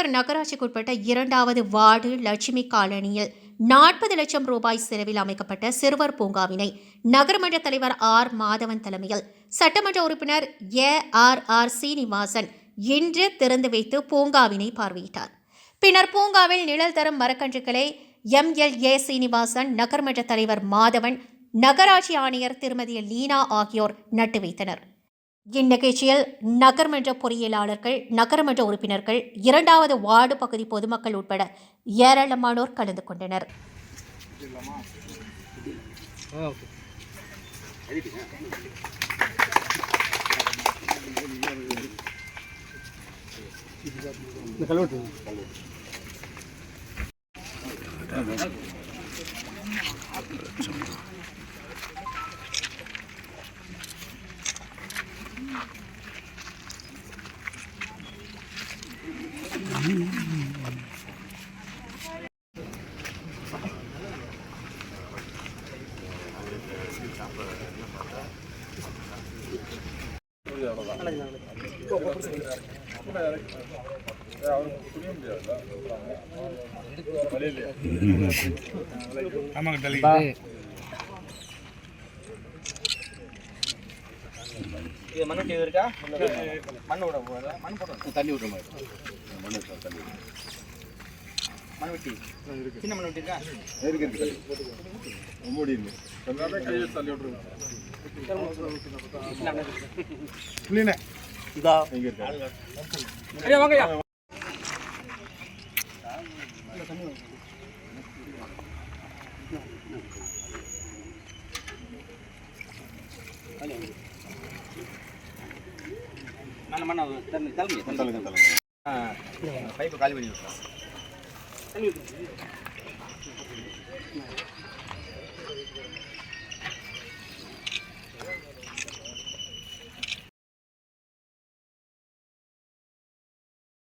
விருதுநகர் நகராட்சிக்குட்பட்ட இரண்டாவது வார்டு லட்சுமி காலனியில் நாற்பது லட்சம் ரூபாய் செலவில் அமைக்கப்பட்ட சிறுவர் பூங்காவினை நகரமன்ற தலைவர் ஆர் மாதவன் தலைமையில் சட்டமன்ற உறுப்பினர் ஏ ஆர் ஆர் சீனிவாசன் இன்று திறந்து வைத்து பூங்காவினை பார்வையிட்டார். பின்னர் பூங்காவில் நிழல் தரும் மரக்கன்றுகளை எம் எல் ஏ சீனிவாசன் நகர்மன்ற தலைவர் மாதவன் நகராட்சி ஆணையர் திருமதி லீனா ஆகியோர் நட்டு வைத்தனர். இந்நிகழ்ச்சியில் நகர்மன்ற பொறியியலாளர்கள் நகர்மன்ற உறுப்பினர்கள் இரண்டாவது வார்டு பகுதி பொதுமக்கள் உட்பட ஏராளமானோர் கலந்து கொண்டனர். ஆமாங்க இது மண் வெட்டி இருக்கா? மண் விட போதா மண் போட்டு தண்ணி விட்ற மாதிரி மண்ணு இருக்கா, தண்ணி மண் வெட்டி. சின்ன மண் வெட்டி இருக்கா இருக்கு. இருக்கு மூடி இருக்கு. எல்லாமே கையை தள்ளி விட்ருங்க இதா. இருக்கா. வாங்கய்யா தள்ளி தள்ளி தள்ளுங்க தள்ளுங்க பைப்பு காலி பண்ணி விட்டுறேன். தண்ணி.